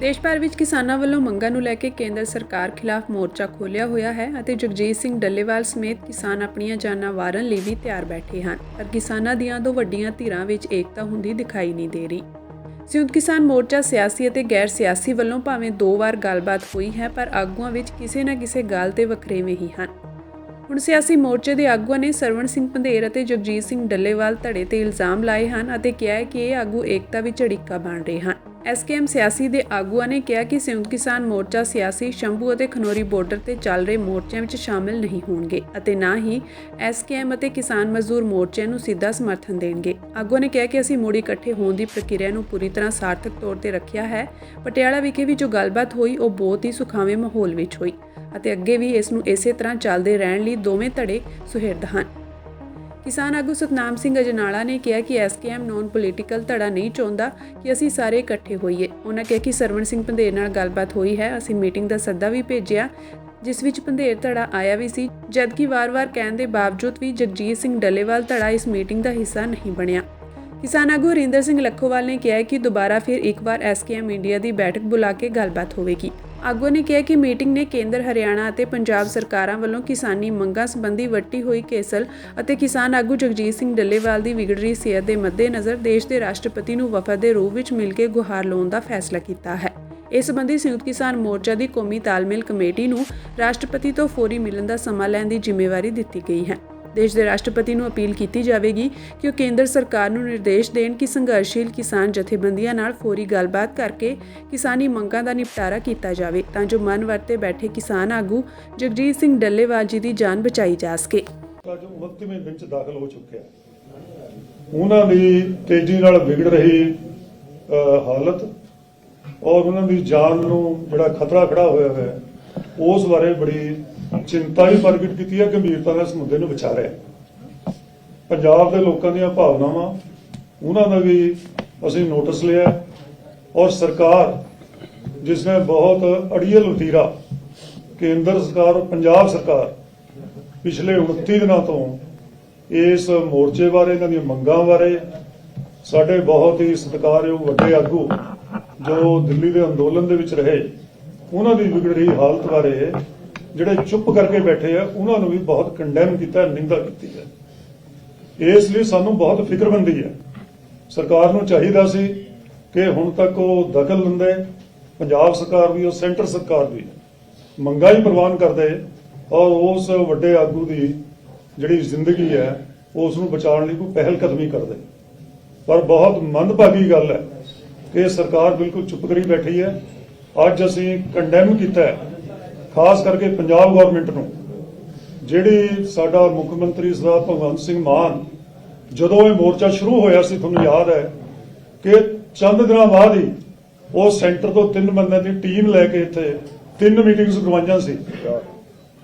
ਦੇਸ਼ ਭਰ ਵਿੱਚ ਕਿਸਾਨਾਂ ਵੱਲੋਂ ਮੰਗਾਂ ਨੂੰ ਲੈ ਕੇ ਕੇਂਦਰ ਸਰਕਾਰ ਖਿਲਾਫ ਮੋਰਚਾ ਖੋਲ੍ਹਿਆ ਹੋਇਆ ਹੈ ਅਤੇ ਜਗਜੀਤ ਸਿੰਘ ਡੱਲੇਵਾਲ ਸਮੇਤ ਕਿਸਾਨ ਆਪਣੀਆਂ ਜਾਨਾਂ ਵਾਰਨ ਲਈ ਵੀ ਤਿਆਰ ਬੈਠੇ ਹਨ। ਪਰ ਕਿਸਾਨਾਂ ਦੀਆਂ ਦੋ ਵੱਡੀਆਂ ਧਿਰਾਂ ਵਿੱਚ ਏਕਤਾ ਹੁੰਦੀ ਦਿਖਾਈ ਨਹੀਂ ਦੇ ਰਹੀ। ਸੰਯੁਕਤ ਕਿਸਾਨ ਮੋਰਚਾ ਸਿਆਸੀ ਅਤੇ ਗੈਰ ਸਿਆਸੀ ਵੱਲੋਂ ਭਾਵੇਂ ਦੋ ਵਾਰ ਗੱਲਬਾਤ ਹੋਈ ਹੈ, ਪਰ ਆਗੂਆਂ ਵਿੱਚ ਕਿਸੇ ਨਾ ਕਿਸੇ ਗੱਲ ਤੇ ਵਖਰੇਵੇਂ ਹੀ ਹਨ। ਹੁਣ ਸਿਆਸੀ ਮੋਰਚੇ ਦੇ ਆਗੂਆਂ ਨੇ ਸਰਵਣ ਸਿੰਘ ਪੰਧੇਰ ਅਤੇ ਜਗਜੀਤ ਸਿੰਘ ਡੱਲੇਵਾਲ ਧੜੇ ਤੇ ਇਲਜ਼ਾਮ ਲਾਏ ਹਨ ਅਤੇ ਕਿਹਾ ਹੈ ਕਿ ਇਹ ਆਗੂ ਏਕਤਾ ਵਿੱਚ ਅੜਿੱਕਾ ਬਣ ਰਹੇ ਹਨ। ਐਸਕੇਐਮ ਸਿਆਸੀ ਦੇ ਆਗੂਆਂ ਨੇ ਕਿਹਾ ਕਿ ਸੰਯੁਕਤ ਕਿਸਾਨ ਮੋਰਚਾ ਸਿਆਸੀ ਸ਼ੰਭੂ ਅਤੇ ਖਨੋਰੀ ਬਾਰਡਰ ਤੇ ਚੱਲ ਰਹੇ ਮੋਰਚਿਆਂ ਵਿੱਚ ਸ਼ਾਮਿਲ ਨਹੀਂ ਹੋਣਗੇ ਅਤੇ ਨਾ ਹੀ ਐਸਕੇਐਮ ਅਤੇ ਕਿਸਾਨ ਮਜ਼ਦੂਰ ਮੋਰਚਿਆਂ ਨੂੰ ਸਿੱਧਾ ਸਮਰਥਨ ਦੇਣਗੇ। ਆਗੂਆਂ ਨੇ ਕਿਹਾ ਕਿ ਅਸੀਂ ਮੁੜ ਇਕੱਠੇ ਹੋਣ ਦੀ ਪ੍ਰਕਿਰਿਆ ਨੂੰ ਪੂਰੀ ਤਰ੍ਹਾਂ ਸਾਰਥਕ ਤੌਰ ਤੇ ਰੱਖਿਆ ਹੈ। ਪਟਿਆਲਾ ਵਿਖੇ ਵੀ ਜੋ ਗੱਲਬਾਤ ਹੋਈ, ਉਹ ਬਹੁਤ ਹੀ ਸੁਖਾਵੇਂ ਮਾਹੌਲ ਵਿੱਚ ਹੋਈ ਅਤੇ ਅੱਗੇ ਵੀ ਇਸ ਨੂੰ ਇਸੇ ਤਰ੍ਹਾਂ ਚੱਲਦੇ ਰਹਿਣ ਲਈ ਦੋਵੇਂ ਧੜੇ ਸੁਹਿਰਦ ਹਨ। ਕਿਸਾਨ ਆਗੂ ਸਤਨਾਮ ਸਿੰਘ ਅਜਨਾਲਾ ਨੇ ਕਿਹਾ ਕਿ ਐਸਕੇਐਮ ਨੌਨ ਪੋਲੀਟੀਕਲ ਧੜਾ ਨਹੀਂ ਚਾਹੁੰਦਾ ਕਿ ਅਸੀਂ ਸਾਰੇ ਇਕੱਠੇ ਹੋਈਏ। ਉਹਨਾਂ ਕਿਹਾ ਕਿ ਸਰਵਣ ਸਿੰਘ ਪੰਧੇਰ ਨਾਲ ਗੱਲਬਾਤ ਹੋਈ ਹੈ। ਅਸੀਂ ਮੀਟਿੰਗ ਦਾ ਸੱਦਾ ਵੀ ਭੇਜਿਆ, ਜਿਸ ਵਿੱਚ ਪੰਧੇਰ ਧੜਾ ਆਇਆ ਵੀ ਸੀ, ਜਦਕਿ ਵਾਰ-ਵਾਰ ਕਹਿਣ ਦੇ ਬਾਵਜੂਦ ਵੀ ਜਗਜੀਤ ਸਿੰਘ ਡੱਲੇਵਾਲ ਧੜਾ ਇਸ ਮੀਟਿੰਗ ਦਾ ਹਿੱਸਾ ਨਹੀਂ ਬਣਿਆ। ਕਿਸਾਨ ਆਗੂ ਹਰਿੰਦਰ ਸਿੰਘ ਲੱਖੋਵਾਲ ਨੇ ਕਿਹਾ ਕਿ ਦੁਬਾਰਾ ਫਿਰ ਇੱਕ ਵਾਰ ਐਸਕੇਐਮ ਇੰਡੀਆ ਦੀ ਬੈਠਕ ਬੁਲਾ ਕੇ ਗੱਲਬਾਤ ਹੋਵੇਗੀ। ਆਗੂ ਨੇ ਕਿਹਾ ਕਿ ਮੀਟਿੰਗ ਨੇ ਕੇਂਦਰ, ਹਰਿਆਣਾ ਅਤੇ ਪੰਜਾਬ ਸਰਕਾਰਾਂ ਵੱਲੋਂ ਕਿਸਾਨੀ ਮੰਗਾਂ ਸੰਬੰਧੀ ਵੱਟੀ ਹੋਈ ਕੇਸਲ ਅਤੇ ਕਿਸਾਨ ਆਗੂ ਜਗਜੀਤ ਸਿੰਘ ਡੱਲੇਵਾਲ ਦੀ ਵਿਗੜ ਰਹੀ ਸਿਹਤ ਦੇ ਮੱਦੇਨਜ਼ਰ ਦੇਸ਼ ਦੇ ਰਾਸ਼ਟਰਪਤੀ ਨੂੰ ਵਫਦ ਦੇ ਰੂਪ ਵਿੱਚ ਮਿਲ ਕੇ ਗੁਹਾਰ ਲਾਉਣ ਦਾ ਫੈਸਲਾ ਕੀਤਾ ਹੈ। ਇਸ ਸੰਬੰਧੀ ਸੰਯੁਕਤ ਕਿਸਾਨ ਮੋਰਚਾ ਦੀ ਕੌਮੀ ਤਾਲਮੇਲ ਕਮੇਟੀ ਨੂੰ ਰਾਸ਼ਟਰਪਤੀ ਤੋਂ ਫੌਰੀ ਮਿਲਣ ਦਾ ਸਮਾਂ ਲੈਣ ਦੀ ਜ਼ਿੰਮੇਵਾਰੀ ਦਿੱਤੀ ਗਈ ਹੈ। ਦੇਸ਼ ਦੇ ਰਾਸ਼ਟਰਪਤੀ ਨੂੰ ਅਪੀਲ ਕੀਤੀ ਜਾਵੇਗੀ ਕਿ ਉਹ ਕੇਂਦਰ ਸਰਕਾਰ ਨੂੰ ਨਿਰਦੇਸ਼ ਦੇਣ ਕਿ ਸੰਘਰਸ਼ੀਲ ਕਿਸਾਨ ਜਥੇਬੰਦੀਆਂ ਨਾਲ ਫੌਰੀ ਗੱਲਬਾਤ ਕਰਕੇ ਕਿਸਾਨੀ ਮੰਗਾਂ ਦਾ ਨਿਪਟਾਰਾ ਕੀਤਾ ਜਾਵੇ ਤਾਂ ਜੋ ਮਨ ਵਰਤੇ ਬੈਠੇ ਕਿਸਾਨ ਆਗੂ ਜਗਜੀਤ ਸਿੰਘ ਡੱਲੇਵਾਲ ਜੀ ਦੀ ਜਾਨ ਬਚਾਈ ਜਾ ਸਕੇ। ਅੱਜ 29ਵੇਂ ਦਿਨ ਦਾਖਲ ਹੋ ਚੁੱਕਿਆ ਉਹਨਾਂ ਦੀ ਤੇਜ਼ੀ ਨਾਲ ਵਿਗੜ ਰਹੀ ਹਾਲਤ ਔਰ ਉਹਨਾਂ ਦੀ ਜਾਨ ਨੂੰ ਜਿਹੜਾ ਖਤਰਾ ਖੜਾ ਹੋਇਆ ਹੈ, ਉਸ ਬਾਰੇ ਬੜੀ ਚਿੰਤਾ ਵੀ ਪ੍ਰਗਟ ਕੀਤੀ ਹੈ, ਗੰਭੀਰਤਾ ਨਾਲ ਇਸ ਮੁੱਦੇ ਨੂੰ ਵਿਚਾਰਿਆ। ਪੰਜਾਬ ਦੇ ਲੋਕਾਂ ਦੀਆਂ ਭਾਵਨਾਵਾਂ, ਉਹਨਾਂ ਦਾ ਵੀ ਅਸੀਂ ਨੋਟਿਸ ਲਿਆ ਔਰ ਸਰਕਾਰ, ਜਿਸ ਨੇ ਬਹੁਤ ਅੜੀਅਲ ਵਤੀਰਾ ਕੇਂਦਰ ਸਰਕਾਰ, ਪੰਜਾਬ ਸਰਕਾਰ, ਪਿਛਲੇ 29 ਦਿਨਾਂ ਤੋਂ ਇਸ ਮੋਰਚੇ ਬਾਰੇ, ਇਹਨਾਂ ਦੀਆਂ ਮੰਗਾਂ ਬਾਰੇ ਸਾਡੇ ਬਹੁਤ ਹੀ ਸਤਿਕਾਰਯੋਗ ਵੱਡੇ ਆਗੂ ਜੋ ਦਿੱਲੀ ਦੇ ਅੰਦੋਲਨ ਦੇ ਵਿੱਚ ਰਹੇ, ਉਹਨਾਂ ਦੀ ਵਿਗੜ ਰਹੀ ਹਾਲਤ ਬਾਰੇ ਜਿਹੜੇ ਚੁੱਪ ਕਰਕੇ ਬੈਠੇ ਆ, ਉਹਨਾਂ ਨੂੰ ਵੀ ਬਹੁਤ ਕੰਡੈਮ ਕੀਤਾ, ਨਿੰਦਾ ਕੀਤੀ ਹੈ। ਇਸ ਲਈ ਸਾਨੂੰ ਬਹੁਤ ਫਿਕਰਮੰਦੀ ਹੈ। ਸਰਕਾਰ ਨੂੰ ਚਾਹੀਦਾ ਸੀ ਕਿ ਹੁਣ ਤੱਕ ਉਹ ਦਖਲ ਲੈਂਦੇ ਪੰਜਾਬ ਸਰਕਾਰ ਵੀ ਉਹ ਸੈਂਟਰ ਸਰਕਾਰ ਵੀ ਮੰਗਾਂ ਹੀ ਪ੍ਰਵਾਨ ਕਰਦੇ ਔਰ ਉਸ ਵੱਡੇ ਆਗੂ ਦੀ ਜਿਹੜੀ ਜ਼ਿੰਦਗੀ ਹੈ, ਉਸ ਨੂੰ ਬਚਾਉਣ ਲਈ ਕੋਈ ਪਹਿਲ ਕਦਮੀ ਕਰਦੇ। ਪਰ ਬਹੁਤ ਮੰਦਭਾਗੀ ਗੱਲ ਹੈ ਕਿ ਸਰਕਾਰ ਬਿਲਕੁਲ ਚੁੱਪ ਕਰੀ ਬੈਠੀ ਹੈ। ਅੱਜ ਅਸੀਂ ਕੰਡੈਮ ਕੀਤਾ ਹੈ। ਖਾਸ ਕਰਕੇ ਪੰਜਾਬ ਗਵਰਨਮੈਂਟ ਨੂੰ, ਜਿਹੜੀ ਸਾਡਾ ਮੁੱਖ ਮੰਤਰੀ ਸਰਦਾਰ ਭਗਵੰਤ ਸਿੰਘ ਮਾਨ, ਜਦੋਂ ਇਹ ਮੋਰਚਾ ਸ਼ੁਰੂ ਹੋਇਆ ਸੀ, ਤੁਹਾਨੂੰ ਯਾਦ ਹੈ ਕਿ ਚੰਦ ਦਿਨਾਂ ਬਾਅਦ ਹੀ ਉਹ ਸੈਂਟਰ ਤੋਂ ਤਿੰਨ ਬੰਦਿਆਂ ਦੀ ਟੀਮ ਲੈ ਕੇ ਇੱਥੇ ਤਿੰਨ ਮੀਟਿੰਗਸ ਕਰਵਾਈਆਂ ਸੀ।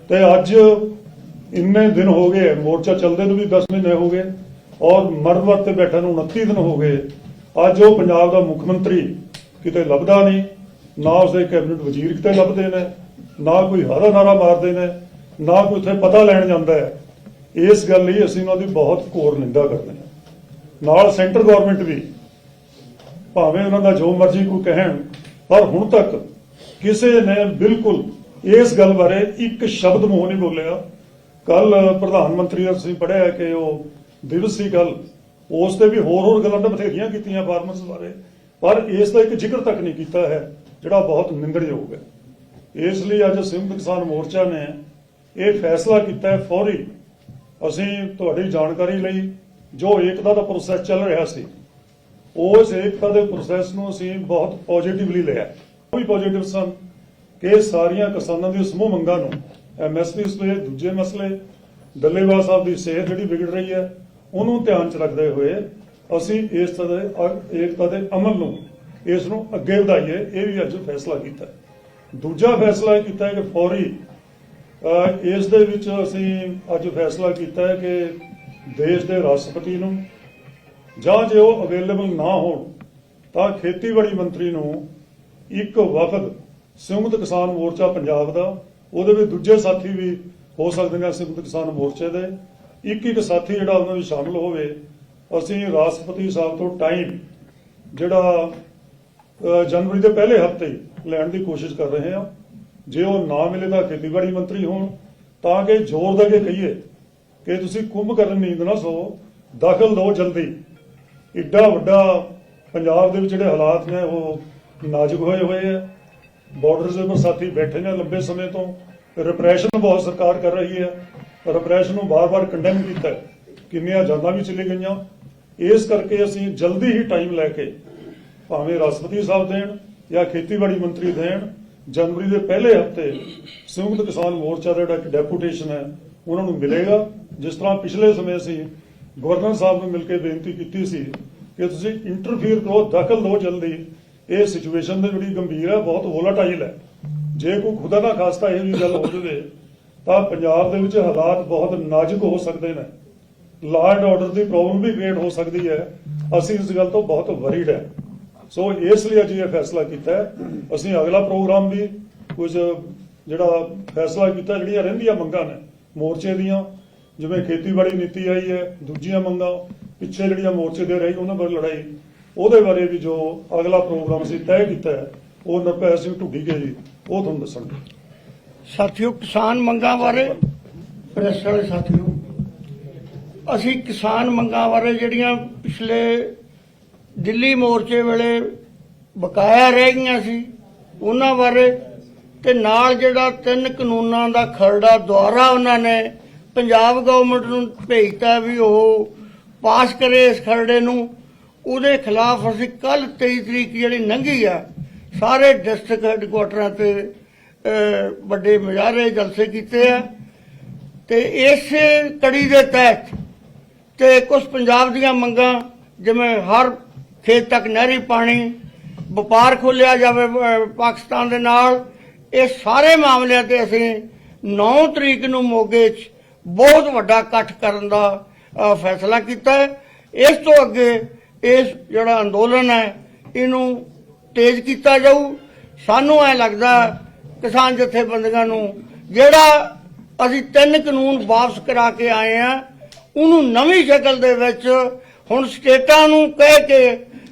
ਤੇ ਅੱਜ ਇੰਨੇ ਦਿਨ ਹੋ ਗਏ, ਮੋਰਚਾ ਚੱਲਦੇ ਨੂੰ ਵੀ 10 ਮਹੀਨੇ ਹੋ ਗਏ ਔਰ ਮਰਵਤ ਤੇ ਬੈਠਣ ਨੂੰ 29 ਦਿਨ ਹੋ ਗਏ। ਅੱਜ ਉਹ ਪੰਜਾਬ ਦਾ ਮੁੱਖ ਮੰਤਰੀ ਕਿਤੇ ਲੱਭਦਾ ਨਹੀਂ, ਨਾ ਉਸਦੇ ਕੈਬਨਿਟ ਵਜ਼ੀਰ ਕਿਤੇ ਲੱਭਦੇ ਨੇ। ਨਾ ਕੋਈ ਹਾਰਾ ਨਾਰਾ ਮਾਰਦੇ ਨੇ, ਨਾ ਕੋਈ ਉੱਥੇ ਪਤਾ ਲੈਣ ਜਾਂਦਾ ਹੈ। ਇਸ ਗੱਲ ਲਈ ਅਸੀਂ ਉਹਨਾਂ ਦੀ ਬਹੁਤ ਘੋਰ ਨਿੰਦਾ ਕਰਦੇ ਹਾਂ। ਨਾਲ ਸੈਂਟਰ ਗਵਰਨਮੈਂਟ ਵੀ, ਭਾਵੇਂ ਉਹਨਾਂ ਦਾ ਜੋ ਮਰਜ਼ੀ ਕੋਈ ਕਹਿਣ, ਪਰ ਹੁਣ ਤੱਕ ਕਿਸੇ ਨੇ ਬਿਲਕੁਲ ਇਸ ਗੱਲ ਬਾਰੇ ਇੱਕ ਸ਼ਬਦ ਮੂੰਹ ਨਹੀਂ ਬੋਲਿਆ। ਕੱਲ ਪ੍ਰਧਾਨ ਮੰਤਰੀ ਦਾ ਤੁਸੀਂ ਪੜ੍ਹਿਆ ਕਿ ਉਹ ਦਿਵਸ ਸੀ ਕੱਲ ਉਸ ਤੇ ਵੀ ਹੋਰ ਹੋਰ ਗੱਲਾਂ ਤਾਂ ਬਥੇਰੀਆਂ ਕੀਤੀਆਂ ਫਾਰਮਰਸ ਬਾਰੇ, ਪਰ ਇਸ ਦਾ ਇੱਕ ਜ਼ਿਕਰ ਤੱਕ ਨਹੀਂ ਕੀਤਾ ਹੈ, ਜਿਹੜਾ ਬਹੁਤ ਨਿੰਦਣਯੋਗ ਹੈ। ਇਸ ਲਈ ਅੱਜ ਸੰਯੁਕਤ ਕਿਸਾਨ ਮੋਰਚਾ ਨੇ ਇਹ ਫੈਸਲਾ ਕੀਤਾ ਹੈ ਫੌਰੀ। ਅਸੀਂ ਤੁਹਾਡੀ ਜਾਣਕਾਰੀ ਲਈ ਜੋ ਏਕਤਾ ਦਾ ਪ੍ਰੋਸੈਸ ਚੱਲ ਰਿਹਾ ਸੀ, ਉਸ ਏਕਤਾ ਦੇ ਪ੍ਰੋਸੈਸ ਨੂੰ ਅਸੀਂ ਬਹੁਤ ਪੋਜ਼ਿਟਿਵਲੀ ਲਿਆ ਉਹ ਪੋਜ਼ਿਟਿਵ ਸਨ ਕਿ ਸਾਰੀਆਂ ਕਿਸਾਨਾਂ ਦੀ ਸਮੂਹ ਮੰਗਾਂ ਨੂੰ ਐਮਐਸਪੀ ਉਸਲੇ, ਦੂਜੇ ਮਸਲੇ, ਡੱਲੇਵਾਲ ਸਾਹਿਬ ਦੀ ਸਿਹਤ ਜਿਹੜੀ ਵਿਗੜ ਰਹੀ ਹੈ, ਉਹਨੂੰ ਧਿਆਨ 'ਚ ਰੱਖਦੇ ਹੋਏ ਅਸੀਂ ਇਸ ਤਰ੍ਹਾਂ ਦੇ ਏਕਤਾ ਦੇ ਅਮਲ ਨੂੰ, ਇਸ ਨੂੰ ਅੱਗੇ ਵਧਾਈਏ, ਇਹ ਵੀ ਅੱਜ ਫੈਸਲਾ ਕੀਤਾ ਦੂਜਾ ਫੈਸਲਾ ਇਹ ਕੀਤਾ ਹੈ ਕਿ ਫੌਰੀ ਅ, ਇਸ ਦੇ ਵਿੱਚ ਅਸੀਂ ਅੱਜ ਫੈਸਲਾ ਕੀਤਾ ਹੈ ਕਿ ਦੇਸ਼ ਦੇ ਰਾਸ਼ਟਰਪਤੀ ਨੂੰ ਜਾਂ ਜੇ ਉਹ ਅਵੇਲੇਬਲ ਨਾ ਹੋਣ ਤਾਂ ਖੇਤੀਬਾੜੀ ਮੰਤਰੀ ਨੂੰ ਇੱਕ ਵਕਤ ਸੰਯੁਕਤ ਕਿਸਾਨ ਮੋਰਚਾ ਪੰਜਾਬ ਦਾ ਉਹਦੇ ਵਿੱਚ ਦੂਜੇ ਸਾਥੀ ਵੀ ਹੋ ਸਕਦੇ ਨੇ ਸੰਯੁਕਤ ਕਿਸਾਨ ਮੋਰਚੇ ਦੇ। ਇੱਕ ਇੱਕ ਸਾਥੀ ਜਿਹੜਾ ਉਹਨਾਂ ਵਿੱਚ ਸ਼ਾਮਲ ਹੋਵੇ ਅਸੀਂ ਰਾਸ਼ਟਰਪਤੀ ਸਾਹਿਬ ਤੋਂ ਟਾਈਮ ਜਿਹੜਾ ਜਨਵਰੀ ਦੇ ਪਹਿਲੇ ਹਫ਼ਤੇ ਹੀ ਲੈਣ ਦੀ ਕੋਸ਼ਿਸ਼ ਕਰ ਰਹੇ ਹਾਂ। ਜੇ ਉਹ ਨਾ ਮਿਲੇ ਤਾਂ ਖੇਤੀਬਾੜੀ ਮੰਤਰੀ ਹੋਣ। ਤਾਂ ਕਿ ਜ਼ੋਰ ਦੇ ਕੇ ਕਹੀਏ ਕਿ ਤੁਸੀਂ ਕੁੰਭ ਕਰਨ ਨੀਂਦ ਨਾ ਸੋ ਦਾਖਲ ਦਿਓ ਜਲਦੀ। ਇੱਡਾ ਵੱਡਾ ਪੰਜਾਬ ਦੇ ਵਿੱਚ ਜਿਹੜੇ ਹਾਲਾਤ ਨੇ, ਉਹ ਨਾਜ਼ੁਕ ਹੋਏ ਹੋਏ ਆ। ਬਾਰਡਰਸ ਦੇ ਉੱਪਰ ਸਾਥੀ ਬੈਠੇ ਨੇ ਲੰਬੇ ਸਮੇਂ ਤੋਂ। ਰਿਪਰੈਸ਼ਨ ਬਹੁਤ ਸਰਕਾਰ ਕਰ ਰਹੀ ਹੈ ਰਿਪਰੈਸ਼ਨ ਨੂੰ ਬਾਰ-ਬਾਰ ਕੰਡੈਮ ਕੀਤਾ। ਕਿੰਨੀਆਂ ਜਾਨਾਂ ਵੀ ਚਲੀ ਗਈਆਂ। ਇਸ ਕਰਕੇ ਅਸੀਂ ਜਲਦੀ ਹੀ ਟਾਈਮ ਲੈ ਕੇ ਭਾਵੇਂ ਰਾਸ਼ਟਰਪਤੀ ਸਾਹਿਬ ਦੇਣ ਜਾਂ ਖੇਤੀਬਾੜੀ ਮੰਤਰੀ ਦੇਣ, ਜਨਵਰੀ ਦੇ ਪਹਿਲੇ ਹਫ਼ਤੇ ਸੰਯੁਕਤ ਕਿਸਾਨ ਮੋਰਚਾ ਦਾ ਜਿਹੜਾ ਇੱਕ ਡੈਪੂਟੇਸ਼ਨ ਹੈ, ਉਹਨਾਂ ਨੂੰ ਮਿਲੇਗਾ। ਜਿਸ ਤਰ੍ਹਾਂ ਪਿਛਲੇ ਸਮੇਂ ਅਸੀਂ ਗਵਰਨਰ ਸਾਹਿਬ ਨੂੰ ਮਿਲ ਕੇ ਬੇਨਤੀ ਕੀਤੀ ਸੀ ਕਿ ਤੁਸੀਂ ਇੰਟਰਫੀਅਰ ਕਰੋ, ਦਖਲ ਦਿਓ ਜਲਦੀ। ਇਹ ਸਿਚੁਏਸ਼ਨ ਦੇ ਜਿਹੜੀ ਗੰਭੀਰ ਹੈ, ਬਹੁਤ ਵੋਲਾਟਾਈਲ ਹੈ। ਜੇ ਕੋਈ ਖੁਦਾ ਨਾ ਖਾਸਤਾ ਇਹ ਵੀ ਗੱਲ ਹੋ ਜਾਵੇ, ਤਾਂ ਪੰਜਾਬ ਦੇ ਵਿੱਚ ਹਾਲਾਤ ਬਹੁਤ ਨਾਜ਼ੁਕ ਹੋ ਸਕਦੇ ਨੇ। ਲਾਅ ਐਂਡ ਆਰਡਰ ਦੀ ਪ੍ਰੋਬਲਮ ਵੀ ਕ੍ਰੀਏਟ ਹੋ ਸਕਦੀ ਹੈ। ਅਸੀਂ ਇਸ ਗੱਲ ਤੋਂ ਬਹੁਤ ਵਰੀਡ ਹੈ। ਸੋ ਇਸ ਲਈ ਅੱਜ ਇਹ ਫੈਸਲਾ ਕੀਤਾ ਹੈ। ਅਸੀਂ ਅਗਲਾ ਪ੍ਰੋਗਰਾਮ ਵੀ ਕੁਝ ਜਿਹੜਾ ਫੈਸਲਾ ਕੀਤਾ, ਜਿਹੜੀਆਂ ਰਹਿੰਦੀਆਂ ਮੰਗਾਂ ਨੇ, ਮੋਰਚੇ ਦੀਆਂ, ਜਿਵੇਂ ਖੇਤੀਬਾੜੀ ਨੀਤੀ ਆਈ ਹੈ, ਦੂਜੀਆਂ ਮੰਗਾਂ, ਪਿੱਛੇ ਜਿਹੜੀਆਂ ਮੋਰਚੇ ਦੇ ਰਹੀ, ਉਹਨਾਂ ਬਾਰੇ ਲੜਾਈ, ਉਹਦੇ ਬਾਰੇ ਵੀ ਜੋ ਅਗਲਾ ਪ੍ਰੋਗਰਾਮ ਅਸੀਂ ਤੈਅ ਕੀਤਾ ਉਹ ਨਰਪੈ ਸਿੰਘ ਢੁੱਡੀ ਕੇ ਜੀ। ਉਹ ਤੁਹਾਨੂੰ ਦੱਸਣਗੇ ਸਾਥੀਓ, ਕਿਸਾਨ ਮੰਗਾਂ ਬਾਰੇ, ਪ੍ਰੈਸ ਵਾਲੇ ਸਾਥੀਓ, ਅਸੀਂ ਕਿਸਾਨ ਮੰਗਾਂ ਬਾਰੇ ਜਿਹੜੀਆਂ ਪਿਛਲੇ ਦਿੱਲੀ ਮੋਰਚੇ ਵੇਲੇ ਬਕਾਇਆ ਰਹਿ ਗਈਆਂ ਸੀ। ਉਹਨਾਂ ਬਾਰੇ ਤੇ ਨਾਲ ਜਿਹੜਾ ਤਿੰਨ ਕਾਨੂੰਨਾਂ ਦਾ ਖਰੜਾ ਦੁਆਰਾ ਉਹਨਾਂ ਨੇ ਪੰਜਾਬ ਗਵਰਨਮੈਂਟ ਨੂੰ ਭੇਜਤਾ ਵੀ ਉਹ ਪਾਸ ਕਰੇ ਇਸ ਖਰੜੇ ਨੂੰ, ਉਹਦੇ ਖਿਲਾਫ ਅਸੀਂ ਕੱਲ 23 ਤਰੀਕ ਜਿਹੜੀ ਲੰਘੀ ਆ, ਸਾਰੇ ਡਿਸਟ੍ਰਿਕਟ ਹੈੱਡਕੁਆਟਰਾਂ ਤੇ ਵੱਡੇ ਮੁਜ਼ਾਹਰੇ ਜਲਸੇ ਕੀਤੇ ਆ। ਤੇ ਇਸ ਕੜੀ ਦੇ ਤਹਿਤ ਤੇ ਕੁਝ ਪੰਜਾਬ ਦੀਆਂ ਮੰਗਾਂ, ਜਿਵੇਂ ਹਰ ਖੇਤ ਤੱਕ ਨਹਿਰੀ ਪਾਣੀ ਵਪਾਰ ਖੋਲਿਆ ਜਾਵੇ ਪਾਕਿਸਤਾਨ ਦੇ ਨਾਲ। ਇਹ ਸਾਰੇ ਮਾਮਲਿਆਂ ਤੇ ਅਸੀਂ 9 ਤਰੀਕ ਨੂੰ ਮੋਗੇ 'ਚ ਬਹੁਤ ਵੱਡਾ ਇਕੱਠ ਕਰਨ ਦਾ ਫੈਸਲਾ ਕੀਤਾ ਇਸ ਤੋਂ ਅੱਗੇ ਇਸ ਜਿਹੜਾ ਅੰਦੋਲਨ ਹੈ, ਇਹਨੂੰ ਤੇਜ਼ ਕੀਤਾ ਜਾਊ। ਸਾਨੂੰ ਐ ਲੱਗਦਾ ਕਿਸਾਨ ਜਥੇਬੰਦੀਆਂ ਨੂੰ, ਜਿਹੜਾ ਅਸੀਂ ਤਿੰਨ ਕਾਨੂੰਨ ਵਾਪਸ ਕਰਾ ਕੇ ਆਏ ਆ ਉਹਨੂੰ ਨਵੀਂ ਸ਼ਕਲ ਦੇ ਵਿੱਚ ਹੁਣ ਸਟੇਟਾਂ ਨੂੰ ਕਹਿ ਕੇ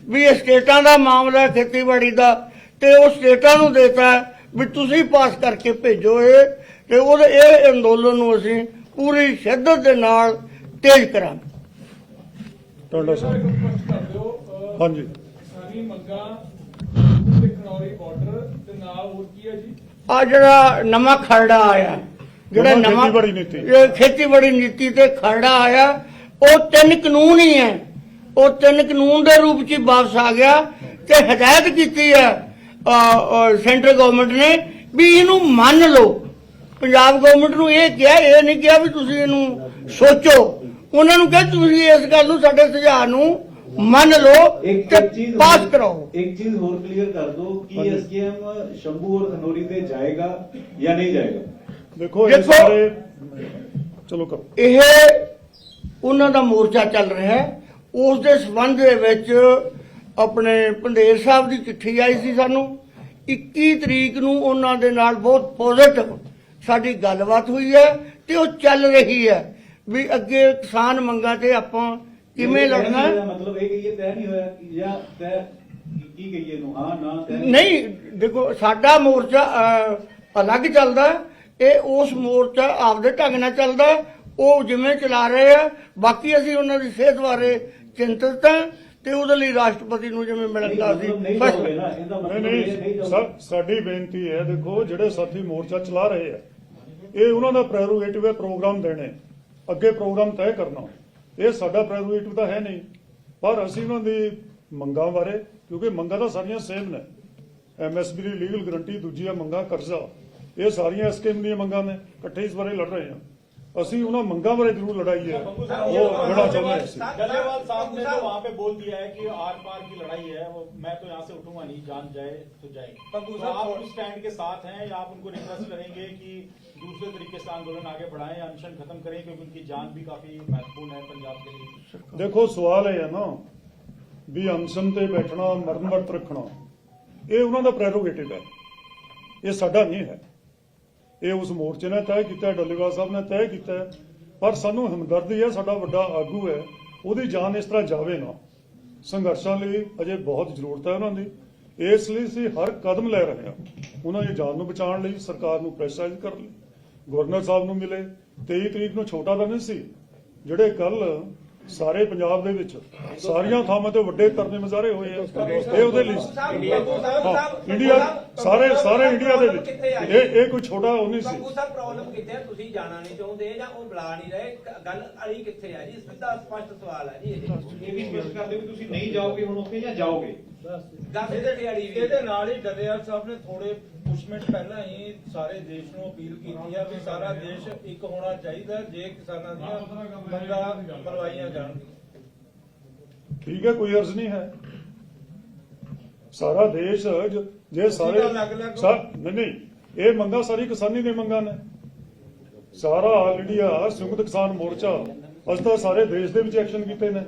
ਵੀ ਇਹ ਸਟੇਟਾਂ ਦਾ ਮਾਮਲਾ ਖੇਤੀਬਾੜੀ ਦਾ ਤੇ ਉਹ ਸਟੇਟਾਂ ਨੂੰ ਦੇਤਾ ਵੀ ਤੁਸੀਂ ਪਾਸ ਕਰਕੇ ਭੇਜੋ ਇਹ ਤੇ ਉਹਦੇ ਇਹ ਅੰਦੋਲਨ ਨੂੰ ਅਸੀਂ ਪੂਰੀ ਸ਼ਿੱਦਤ ਦੇ ਨਾਲ ਤੇਜ਼ ਕਰਾਂਗੇ। ਤੁਹਾਡਾ ਸਰ ਹਾਂਜੀ। ਕਿਸਾਨੀ ਮੰਗਾਂ ਤੇ ਖਨੌਰੀ ਬਾਰਡਰ ਤੇ ਨਾਲ ਹੋਰ ਕੀ ਹੈ ਜੀ? ਆ ਜਿਹੜਾ ਨਵਾਂ ਖਰੜਾ ਆਇਆ ਜਿਹੜਾ ਨਵਾਂ ਨਵਾਂ ਖੇਤੀਬਾੜੀ ਨੀਤੀ। ਇਹ ਖੇਤੀਬਾੜੀ ਨੀਤੀ ਤੇ ਖਰੜਾ ਆਇਆ ਉਹ ਤਿੰਨ ਕਾਨੂੰਨ ਹੀ ਹੈ। ਉਹ ਤਿੰਨ ਕਾਨੂੰਨ ਦੇ ਰੂਪ 'ਚ ਵਾਪਸ ਆ ਗਿਆ ਤੇ ਹਦਾਇਤ ਕੀਤੀ ਹੈ ਸੈਂਟਰ ਗਵਰਨਮੈਂਟ ਨੇ ਵੀ ਇਹਨੂੰ ਮੰਨ ਲਓ। ਪੰਜਾਬ ਗਵਰਨਮੈਂਟ ਨੂੰ ਇਹ ਕਿਹਾ ਇਹ ਨਹੀਂ ਕਿਹਾ ਵੀ ਤੁਸੀਂ ਇਹਨੂੰ ਸੋਚੋ। ਉਹਨਾਂ ਨੂੰ ਕਿਹਾ ਤੁਸੀਂ ਇਸ ਗੱਲ ਨੂੰ ਸਾਡੇ ਸੁਝਾਅ ਨੂੰ ਮੰਨ ਲਓ ਤੇ ਪਾਸ ਕਰਾਓ। ਇੱਕ ਚੀਜ਼ ਹੋਰ ਕਲੀਅਰ ਕਰ ਦਿਓ ਕਿ ਐਸਕੇਐਮ ਸ਼ੰਭੂ ਔਰ ਅਨੋਰੀ ਤੇ ਜਾਏਗਾ ਜਾਂ ਨਹੀਂ ਜਾਏਗਾ? ਦੇਖੋ ਇਹ ਸਾਰੇ ਚਲੋ ਕਰੋ। ਇਹ ਉਹਨਾਂ ਦਾ ਮੋਰਚਾ ਚੱਲ ਰਿਹਾ ਹੈ। ਉਸ ਦੇ ਸਬੰਧ ਦੇ ਵਿੱਚ ਆਪਣੇ ਪੰਡੇਰ ਸਾਹਿਬ ਦੀ ਚਿੱਠੀ ਆਈ ਸੀ ਸਾਨੂੰ। 21 ਤਰੀਕ ਨੂੰ ਉਹਨਾਂ ਦੇ ਨਾਲ ਬਹੁਤ ਪੋਜ਼ਿਟਿਵ ਸਾਡੀ ਗੱਲਬਾਤ ਹੋਈ ਹੈ ਤੇ ਉਹ ਚੱਲ ਰਹੀ ਹੈ ਵੀ ਅੱਗੇ ਕਿਸਾਨ ਮੰਗਾਂ ਤੇ ਆਪਾਂ ਕਿਵੇਂ ਲੜਨਾ? ਮਤਲਬ ਇਹ ਕਹੀਏ ਤੈਅ ਨਹੀਂ ਹੋਇਆ ਜਾਂ ਤੈਅ ਕੀ ਕਹੀਏ ਨੂੰ ਹਾਂ ਨਾ ਤੈਅ ਨਹੀਂ। ਦੇਖੋ ਸਾਡਾ ਮੋਰਚਾ ਅਲੱਗ ਚੱਲਦਾ ਇਹ ਉਸ ਮੋਰਚਾ ਆਪਦੇ ਢੰਗ ਨਾਲ ਚੱਲਦਾ ਉਹ ਜਿਵੇਂ ਚਲਾ ਰਹੇ ਆ ਬਾਕੀ ਅਸੀਂ ਉਹਨਾਂ ਦੀ ਸਿਹਤ ਬਾਰੇ ਚਿੰਤਤ ਹੈ ਤੇ ਉਹਦੇ ਲਈ ਰਾਸ਼ਟਰਪਤੀ ਨੂੰ ਜਿਵੇਂ ਮਿਲਣ ਸੀ। ਨਹੀਂ ਨਹੀਂ ਸਾਡੀ ਬੇਨਤੀ ਹੈ ਦੇਖੋ ਜਿਹੜੇ ਸਾਥੀ ਮੋਰਚਾ ਚਲਾ ਰਹੇ ਆ ਇਹ ਉਹਨਾਂ ਦਾ ਪ੍ਰੈਰੋਗੇਟਿਵ ਹੈ ਪ੍ਰੋਗਰਾਮ ਦੇਣੇ ਅੱਗੇ ਪ੍ਰੋਗਰਾਮ ਤੈਅ ਕਰਨਾ। ਇਹ ਸਾਡਾ ਪ੍ਰੈਰੋਗੇਟਿਵ ਤਾਂ ਹੈ ਨਹੀਂ। ਪਰ ਅਸੀਂ ਉਹਨਾਂ ਦੀ ਮੰਗਾਂ ਬਾਰੇ ਕਿਉਂਕਿ ਮੰਗਾਂ ਤਾਂ ਸਾਰੀਆਂ ਸੇਮ ਨੇ। ਐਮਐਸਬੀ ਦੀ ਲੀਗਲ ਗਰੰਟੀ ਦੂਜੀਆਂ ਮੰਗਾਂ ਕਰਜ਼ਾ ਇਹ ਸਾਰੀਆਂ ਐਸਕੇਮ ਦੀਆਂ ਮੰਗਾਂ ਨੇ ਇਕੱਠੇ ਇਸ ਬਾਰੇ ਲੜ ਰਹੇ ਆ। ਅਸੀਂ ਉਹਨਾਂ ਮੰਗਾਂ ਬਾਰੇ ਜ਼ਰੂਰ ਲੜਾਈ ਹੈ ਉਹ ਲੜਾ ਚਾਹੁੰਦੇ ਹਾਂ ਅਸੀਂ डल्लेवाल साहब ने तो वहाँ पे बोल दिया है कि आर पार की लड़ाई है वो मैं तो यहाँ से उठूंगा नहीं जान जाए तो जाए तो आप उस स्टैंड के साथ हैं या आप उनको रिक्वेस्ट करेंगे कि दूसरे तरीके से आंदोलन आगे बढ़ाएं या अनशन खत्म करें क्योंकि उनकी जान भी काफी महत्वपूर्ण है पंजाब के लिए ਦੇਖੋ ਸਵਾਲ ਇਹ ਹੈ ਨਾ ਵੀ ਅਨਸ਼ਨ ਤੇ ਬੈਠਣਾ ਮਰਨ ਵਰਤ ਰੱਖਣਾ ਇਹ ਉਹਨਾਂ ਦਾ ਪ੍ਰੈਰੋਗੇਟਿਵ ਹੈ ਇਹ ਸਾਡਾ ਨਹੀਂ ਹੈ ਇਹ ਉਸ ਮੋਰਚੇ ਨੇ ਤੈਅ ਕੀਤਾ, ਡੱਲੇਵਾਲ ਸਾਹਿਬ ਨੇ ਤੈਅ ਕੀਤਾ ਪਰ ਸਾਨੂੰ ਹਮਦਰਦੀ ਹੈ, ਸਾਡਾ ਵੱਡਾ ਆਗੂ ਹੈ, ਉਹਦੀ ਜਾਨ ਇਸ ਤਰ੍ਹਾਂ ਜਾਵੇ ਨਾ। ਸੰਘਰਸ਼ਾਂ ਲਈ ਅਜੇ ਬਹੁਤ ਜ਼ਰੂਰਤ ਹੈ ਉਹਨਾਂ ਦੀ। ਇਸ ਲਈ ਅਸੀਂ ਹਰ ਕਦਮ ਲੈ ਰਹੇ ਹਾਂ ਉਹਨਾਂ ਦੀ ਜਾਨ ਨੂੰ ਬਚਾਉਣ ਲਈ, ਸਰਕਾਰ ਨੂੰ ਪ੍ਰੈਸ਼ਰਾਈਜ਼ ਕਰਨ ਲਈ। ਗਵਰਨਰ ਸਾਹਿਬ ਨੂੰ ਮਿਲੇ। 23 ਤਰੀਕ ਨੂੰ ਛੋਟਾ ਤਾਂ ਨਹੀਂ ਸੀ, ਜਿਹੜੇ ਕੱਲ ਸਾਰੇ ਪੰਜਾਬ ਦੇ ਵਿੱਚ ਸਾਰੀਆਂ ਥਾਵਾਂ ਤੇ ਵੱਡੇ ਧਰਨੇ ਮੁਜ਼ਾਹਰੇ ਹੋਏ ਆ। ਇਹ ਉਹਦੇ ਲਈ ਇੰਡੀਆ ਸਾਰੇ ਸਾਰੇ ਇੰਡੀਆ ਦੇ ਵਿੱਚ। ਇਹ ਇਹ ਕੋਈ ਛੋਟਾ ਉਹ ਨਹੀਂ ਸੀ। ਬਾਪੂ ਸਾਹਿਬ ਪ੍ਰੋਬਲਮ ਕਿੱਥੇ ਹੈ ਤੁਸੀਂ ਜਾਣਾ ਨਹੀਂ ਚਾਹੁੰਦੇ ਜਾਂ ਉਹ ਬੁਲਾ ਨਹੀਂ ਰਹੇ? ਗੱਲ ਅੜੀ ਕਿੱਥੇ ਹੈ ਜੀ? ਸਿੱਧਾ ਸਪਸ਼ਟ ਸਵਾਲ ਹੈ ਜੀ ਇਹ। ਵੀ ਸਪਸ਼ਟ ਕਰ ਦਿਓ ਕਿ ਤੁਸੀਂ ਨਹੀਂ ਜਾਓਗੇ ਹੁਣ ਉੱਥੇ ਜਾਂ ਜਾਓਗੇ? ਗੱਲ ਕਿੱਥੇ ਅੜੀ ਵੀ। ਇਹਦੇ ਨਾਲ ਹੀ ਡੱਲੇਵਾਲ ਸਾਹਿਬ ਨੇ ਥੋੜੇ ਮਿੰਟ ਪਹਿਲਾਂ ਹੀ ਸਾਰੇ ਦੇਸ਼ ਨੂੰ ਅਪੀਲ ਕੀਤੀ ਆ ਵੀ ਸਾਰਾ ਦੇਸ਼ ਇੱਕ ਹੋਣਾ ਚਾਹੀਦਾ ਜੇ ਕਿਸਾਨਾਂ ਦੀਆਂ ਮੰਗਾਂ ਮਲਵਾਈਆਂ ਜਾਣ। ਠੀਕ ਹੈ ਕੋਈ ਅਰਜ਼ ਨਹੀਂ ਹੈ। ਸਾਰਾ ਦੇਸ਼ ਜ- ਜੇ ਸਾਰੇ ਤਾਂ ਅਲੱਗ-ਅਲੱਗ- ਸਾ- ਨਹੀਂ ਨਹੀਂ ਇਹ ਮੰਗਾ ਸਾਰੀ ਕਿਸਾਨੀ ਦੀ ਮੰਗਾਂ ਨੇ। ਸਾਰਾ ਆਲ ਇੰਡੀਆ ਸੰਯੁਕਤ ਕਿਸਾਨ ਮੋਰਚਾ ਅਸੀਂ ਤਾਂ ਸਾਰੇ ਦੇਸ਼ ਦੇ ਵਿੱਚ ਐਕਸ਼ਨ ਕੀਤੇ ਨੇ।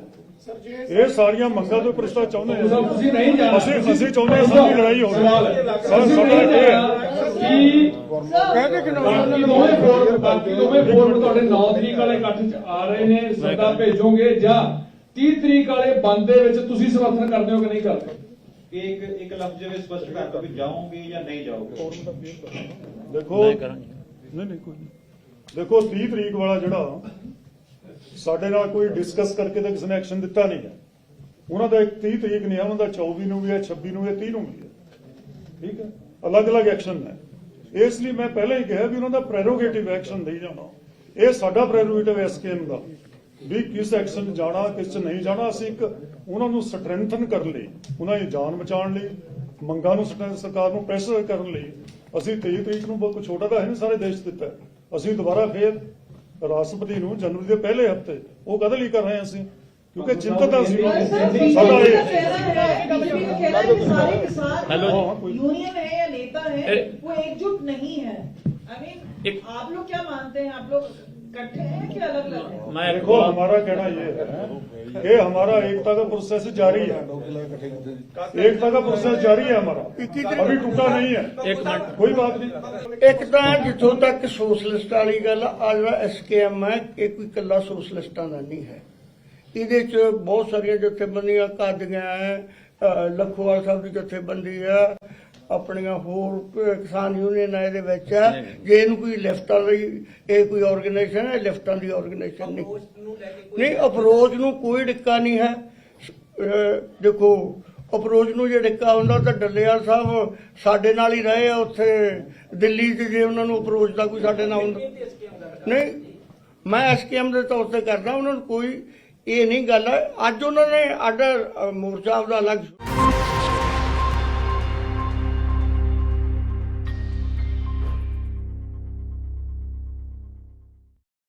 ਇਹ ਸਾਰੀਆਂ ਮੰਗਾਂ ਤਾਂ ਚਾਹੁੰਦੇ ਹਾਂ। ਤੁਸੀਂ ਨਹੀਂ ਜਾਣਾ। ਅਸੀਂ ਅਸੀਂ ਚਾਹੁੰਦੇ ਹਾਂ ਸਾਡੀ ਲੜਾਈ ਹੋਵੇ ਤੁਸੀਂ ਸਾਡਾ ਨਹੀਂ ਇਹ ਹੈ। ਜਾਣਾ। ਕਿ ਕਹਿੰਦੇ ਕਿ ਬਾਕੀ ਦੋਵੇਂ ਫੋਰਮ ਬਾਕੀ ਦੋਵੇਂ ਫੋਰਮ ਤੁਹਾਡੇ 9 ਤਰੀਕ ਵਾਲੇ ਇਕੱਠ ਚ ਆ ਰਹੇ ਨੇ। ਸੱਦਾ ਭੇਜੋਗੇ ਜਾਂ 30 ਤਰੀਕ ਵਾਲੇ ਬੰਦ ਦੇ ਵਿੱਚ ਤੁਸੀਂ ਸਮਰਥਨ ਕਰਦੇ ਹੋ ਕਿ ਨਹੀਂ ਕਰਦੇ? ਇੱਕ ਇੱਕ ਲਫ਼ਜ਼ ਵਿੱਚ ਸਪਸ਼ਟ ਕਰ ਦਿਓ ਕਿ ਜਾਓਗੇ ਜਾਂ ਨਹੀਂ ਜਾਓਗੇ। ਦੇਖੋ ਨਹੀਂ ਨਹੀਂ ਕੋਈ ਨਹੀਂ। ਦੇਖੋ 30 ਤਰੀਕ ਵਾਲਾ ਜਿਹੜਾ ਸਾਡੇ ਨਾਲ ਕੋਈ ਡਿਸਕਸ ਕਰਕੇ ਤਾਂ ਕਿਸੇ ਨੇ ਐਕਸ਼ਨ ਦਿੱਤਾ ਨਹੀਂ ਹੈ। ਉਹਨਾਂ ਦਾ ਇੱਕ 30 ਤਰੀਕ ਨਹੀਂ ਹੈ ਉਹਨਾਂ ਦਾ 24 ਨੂੰ ਵੀ ਹੈ 26 ਨੂੰ ਵੀ ਹੈ 30 ਨੂੰ ਵੀ ਹੈ। ਠੀਕ ਹੈ? ਅਲੱਗ-ਅਲੱਗ ਐਕਸ਼ਨ ਹੈ ਇਸ ਲਈ ਮੈਂ ਪਹਿਲਾਂ ਹੀ ਕਿਹਾ ਵੀ ਉਹਨਾਂ ਦਾ ਪ੍ਰੈਰੋਗੇਟਿਵ ਐਕਸ਼ਨ ਨਹੀਂ ਜਾਣਾ। ਇਹ ਸਾਡਾ ਪ੍ਰੈਰੋਗੇਟਿਵ ਐਸਕੇਐਮ ਦਾ। ਵੀ ਕਿਸ ਐਕਸ਼ਨ 'ਚ ਜਾਣਾ ਕਿਸ 'ਚ ਨਹੀਂ ਜਾਣਾ ਅਸੀਂ ਇੱਕ ਉਹਨਾਂ ਨੂੰ ਸਟਰੈਂਥਨ ਕਰਨ ਲਈ ਉਹਨਾਂ ਦੀ ਜਾਨ ਬਚਾਉਣ ਲਈ ਮੰਗਾਂ ਨੂੰ ਸਟਰੈਂਥ ਸਰਕਾਰ ਨੂੰ ਪ੍ਰੈਸ਼ਰ ਕਰਨ ਲਈ ਅਸੀਂ 23 ਤਰੀਕ ਨੂੰ ਬਹੁਤ ਛੋਟਾ ਤਾਂ ਹੈ ਨਹੀਂ ਸਾਰੇ ਦੇਸ਼ 'ਚ ਦਿੱਤਾ ਹੈ। ਅਸੀਂ ਦੁਬਾਰਾ ਫੇਰ ਰਾਸ਼ਟਰਪਤੀ ਨੂੰ ਜਨਵਰੀ ਦੇ ਪਹਿਲੇ ਹਫਤੇ ਉਹ ਕਦੇ ਲਈ ਕਰ ਰਹੇ ਹਾਂ ਅਸੀਂ ਕਿਉਂਕਿ ਚਿੰਤਤ ਹਾਂ ਅਸੀਂ ਸਾਡਾ ਇਹ हेलो हाँ, कोई- यूनियन है या नेता है ए- वो एकजुट नहीं है आई मीन एक- आप लोग क्या मानते हैं आप लोग इकट्ठे हैं कि अलग अलग हैं मैं देखो हमारा कहना ये है कि हमारा एकता का प्रोसेस जारी है एकता का प्रोसेस जारी है हमारा अभी टूटा नहीं है ਇੱਕ ਮਿੰਟ कोई बात नहीं ਇੱਕ ਤਾਂ ਜਿੱਥੋਂ ਤੱਕ ਸੋਸ਼ਲਿਸਟ ਵਾਲੀ ਗੱਲ ਆ ਜਿਹੜਾ ਐਸਕੇਐਮ ਹੈ ਇਹ ਕੋਈ ਇਕੱਲਾ ਸੋਸ਼ਲਿਸਟਾਂ ਦਾ ਨਹੀਂ ਹੈ ਇਹਦੇ ਚ ਬਹੁਤ ਸਾਰੀਆਂ ਜਥੇਬੰਦੀਆਂ ਕਾਦੀਆਂ ਹੈ ਅਹ ਲਖੋਵਾਲ ਸਾਹਿਬ ਦੀ ਜਥੇਬੰਦੀ ਹੈ ਆਪਣੀਆਂ ਹੋਰ ਕਿਸਾਨ ਯੂਨੀਅਨ ਇਹਦੇ ਵਿੱਚ ਹੈ ਜੇ ਇਹਨੂੰ ਕੋਈ ਲੈਫਟਾਂ ਲਈ ਇਹ ਕੋਈ ਆਰਗੇਨਾਈਜੇਸ਼ਨ ਹੈ? ਲੈਫਟਾਂ ਦੀ ਆਰਗੇਨਾਈਜੇਸ਼ਨ ਨਹੀਂ। ਨਹੀਂ ਅਪਰੋਚ ਨੂੰ ਕੋਈ ਡਿੱਕਾ ਨਹੀਂ ਹੈ। ਦੇਖੋ ਅਪਰੋਚ ਨੂੰ ਜੇ ਡਿੱਕਾ ਹੁੰਦਾ ਤਾਂ ਡੱਲੇਵਾਲ ਸਾਹਿਬ ਸਾਡੇ ਨਾਲ ਹੀ ਰਹੇ ਆ ਉੱਥੇ ਦਿੱਲੀ 'ਚ ਜੇ ਉਹਨਾਂ ਨੂੰ ਅਪਰੋਚ ਦਾ ਕੋਈ ਸਾਡੇ ਨਾਲ ਹੁੰਦਾ। ਨਹੀਂ ਮੈਂ ਐਸਕੇਐਮ ਦੇ ਤੌਰ ਤੇ ਕਰਦਾ ਉਹਨਾਂ ਨੂੰ ਕੋਈ ਇਹ ਨਹੀਂ ਗੱਲ ਹੈ। ਅੱਜ ਉਹਨਾਂ ਨੇ ਅੱਡ ਮੋਰਚਾ ਆਪਦਾ ਅਲੱਗ